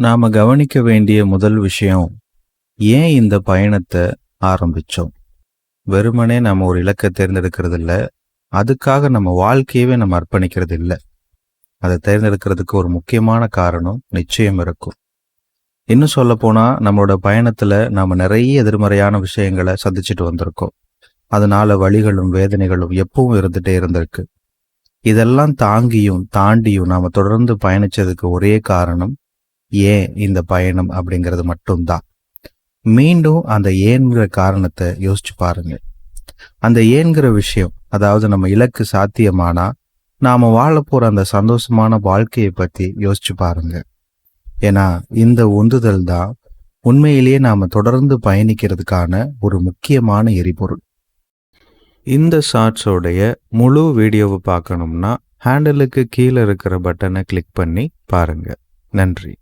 நாம கவனிக்க வேண்டிய முதல் விஷயம் ஏன் இந்த பயணத்தை ஆரம்பிச்சோம்? வெறுமனே நம்ம ஒரு இலக்கை தேர்ந்தெடுக்கிறது இல்லை அதுக்காக நம்ம வாழ்க்கையவே நம்ம அர்ப்பணிக்கிறது இல்லை அதை தேர்ந்தெடுக்கிறதுக்கு ஒரு முக்கியமான காரணம் நிச்சயம் இருக்கும். இன்னும் சொல்ல போனால் நம்மளோட பயணத்தில் நாம் நிறைய எதிர்மறையான விஷயங்களை சந்திச்சுட்டு வந்திருக்கோம். அதனால வழிகளும் வேதனைகளும் எப்பவும் இருந்துகிட்டே இருந்திருக்கு. இதெல்லாம் தாங்கியும் தாண்டியும் நாம் தொடர்ந்து பயணிச்சதுக்கு ஒரே காரணம் ஏன் இந்த பயணம் அப்படிங்கிறது மட்டும்தான். மீண்டும் அந்த ஏன்கிற காரணத்தை யோசிச்சு பாருங்க அந்த ஏன்கிற விஷயம் அதாவது நம்ம இலக்கு சாத்தியமானா நாம வாழ போற அந்த சந்தோஷமான வாழ்க்கையை பத்தி யோசிச்சு பாருங்க ஏன்னா இந்த உந்துதல் தான் உண்மையிலேயே நாம தொடர்ந்து பயணிக்கிறதுக்கான ஒரு முக்கியமான எரிபொருள். இந்த ஷார்ட்ஸோடைய முழு வீடியோவை பார்க்கணும்னா ஹேண்டலுக்கு கீழே இருக்கிற பட்டனை கிளிக் பண்ணி பாருங்க நன்றி.